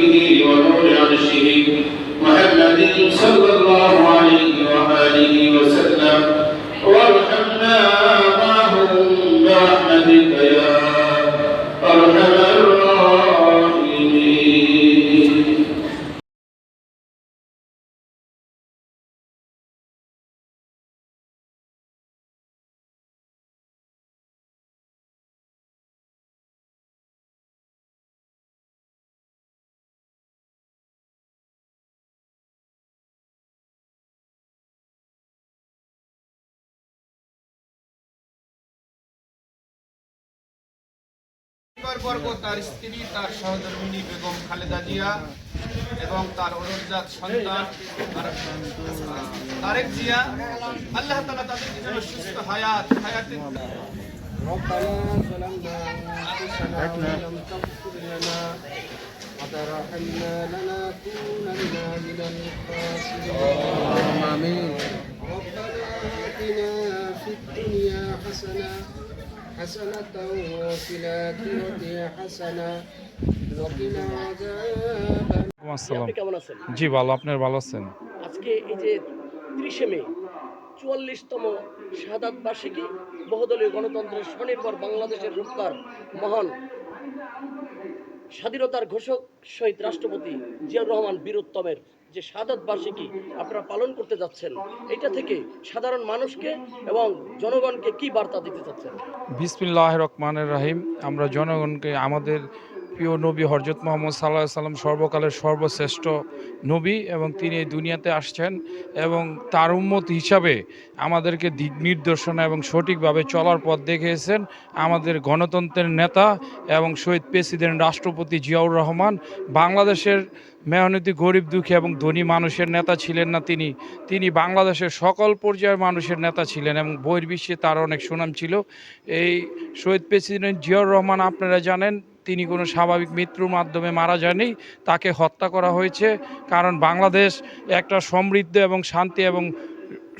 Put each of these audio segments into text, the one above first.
خلقه ونور عرشه محمد صلى الله عليه وآله وسلم وارحمنا معهم برحمتك يا পরিবার বর্গ তার স্ত্রী তার সহধর্মিনী বেগম খালেদা জিয়া এবং তার অনুজাত সন্তান তার- আহ, তারেক জিয়া আল্লাহ তালা তাদেরকে যেন সুস্থ হায়াত হায়াতের ربنا ظلمنا أنفسنا وإن لم تغفر لنا وترحمنا لنكونن من الخاسرين آمين ربنا آتنا في الدنيا حسنة حسنة وفي الآخرة حسنة وقنا عذاب ওয়ালাইকুম আসসালাম আপনি কেমন আছেন জি ভালো আপনার ভালো আছেন আজকে এই যে ত্রিশে মে চুয়াল্লিশতম শাহাদাত বার্ষিকী বহুদলীয় গণতন্ত্রের স্বনির্ভর বাংলাদেশের রূপকার মহান স্বাধীনতার ঘোষক শহীদ রাষ্ট্রপতি জিয়াউর রহমান বীরোত্তমের যে সাদাত বার্ষিকী আপনারা পালন করতে যাচ্ছেন, এটা থেকে সাধারণ মানুষকে এবং জনগণকে কি বার্তা দিতে চাচ্ছেন? বিসমিল্লাহ রহমানের রাহিম। আমরা জনগণকে, আমাদের প্রিয় নবী হরজত মোহাম্মদ সাল্লাহ সাল্লাম সর্বকালের সর্বশ্রেষ্ঠ নবী এবং তিনি এই দুনিয়াতে আসছেন এবং তার উম্মত হিসাবে আমাদেরকে দিক নির্দেশনা এবং সঠিকভাবে চলার পথ দেখিয়েছেন আমাদের গণতন্ত্রের নেতা এবং শহীদ প্রেসিডেন্ট রাষ্ট্রপতি জিয়াউর রহমান। বাংলাদেশের মেহনতি, গরিব, দুঃখী এবং ধনী মানুষের নেতা ছিলেন না তিনি। তিনি বাংলাদেশের সকল পর্যায়ের মানুষের নেতা ছিলেন এবং বহির্বিশ্বে তার অনেক সুনাম ছিল। এই শহীদ প্রেসিডেন্ট জিয়াউর রহমান আপনারা জানেন তিনি কোনো স্বাভাবিক মৃত্যুর মাধ্যমে মারা যায়নি, তাকে হত্যা করা হয়েছে। কারণ বাংলাদেশ একটা সমৃদ্ধ এবং শান্তি এবং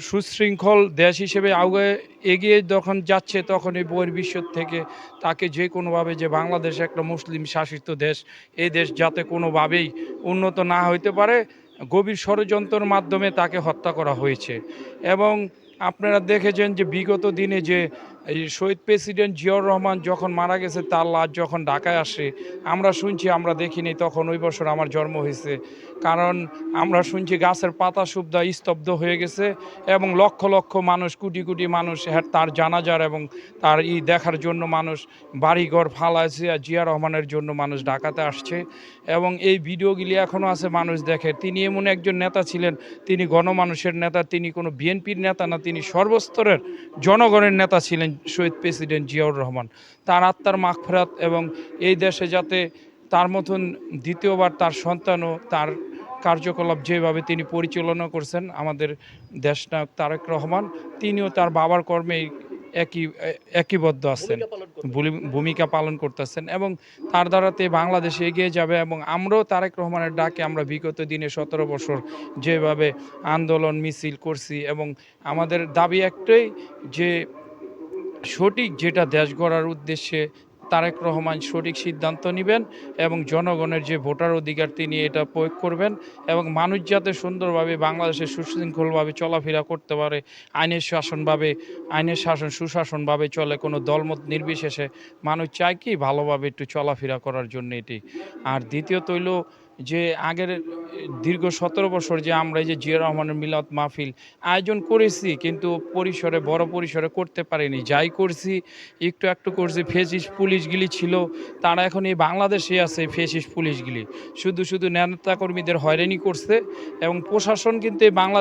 সুশৃঙ্খল দেশ হিসেবে আগে এগিয়ে যখন যাচ্ছে, তখন এই বহির্বিশ্ব থেকে তাকে যে কোনোভাবে যে বাংলাদেশ একটা মুসলিম শাসিত দেশ, এই দেশ যাতে কোনোভাবেই উন্নত না হইতে পারে, গভীর ষড়যন্ত্রের মাধ্যমে তাকে হত্যা করা হয়েছে। এবং আপনারা দেখেছেন যে বিগত দিনে যে এই শহীদ প্রেসিডেন্ট জিয়াউর রহমান যখন মারা গেছে তার লাশ যখন ঢাকায় আসে আমরা শুনছি আমরা দেখিনি তখন ওই বছর আমার জন্ম হয়েছে। কারণ আমরা শুনছি গাছের পাতা সুবদা স্তব্ধ হয়ে গেছে এবং লক্ষ লক্ষ মানুষ কোটি কোটি মানুষ হ্যাঁ, তার জানাজার এবং তার ই দেখার জন্য মানুষ বাড়িঘর ফালাইছে আর জিয়া রহমানের জন্য মানুষ ঢাকাতে আসছে। এবং এই ভিডিওগুলি এখনও আছে মানুষ দেখে। তিনি এমন একজন নেতা ছিলেন তিনি গণমানুষের নেতা তিনি কোনো বিএনপির নেতা না তিনি সর্বস্তরের জনগণের নেতা ছিলেন শহীদ প্রেসিডেন্ট জিয়াউর রহমান। তার আত্মার মাগফেরাত এবং এই দেশে যাতে তার মতন দ্বিতীয়বার তার সন্তানও তার কার্যকলাপ যেভাবে তিনি পরিচালনা করছেন, আমাদের দেশনায়ক তারেক রহমান, তিনিও তার বাবার কর্মে একই একীবদ্ধ আছেন। ভূমিকা পালন করতেছেন এবং তার দ্বারাতে বাংলাদেশ এগিয়ে যাবে এবং আমরাও তারেক রহমানের ডাকে আমরা বিগত দিনে সতেরো বছর যেভাবে আন্দোলন মিছিল করছি এবং আমাদের দাবি একটাই যে সঠিক যেটা দেশ গড়ার উদ্দেশ্যে তারেক রহমান সঠিক সিদ্ধান্ত নেবেন এবং জনগণের যে ভোটার অধিকার তিনি এটা প্রয়োগ করবেন এবং মানুষ যাতে সুন্দরভাবে বাংলাদেশে সুশৃঙ্খলভাবে চলাফেরা করতে পারে, আইনের শাসনভাবে, আইনের শাসন সুশাসনভাবে চলে কোনো দলমত নির্বিশেষে, মানুষ চায় কি ভালোভাবে একটু চলাফেরা করার জন্য এটি। আর দ্বিতীয়ত হইল যে আগের দীর্ঘ সতেরো বছর যে আমরা এই যে জিয়া রহমানের মিলাদ মাহফিল আয়োজন করেছি, কিন্তু পরিসরে, বড় পরিসরে করতে পারিনি। যাই করছি, একটু একটু করছি, ফেসিস পুলিশগুলি ছিল, তারা এখন এই বাংলাদেশে আছে ফেসিস পুলিশগুলি শুধু শুধু নেতাকর্মীদের হয়রানি করছে এবং প্রশাসন কিন্তু এই বাংলাদেশ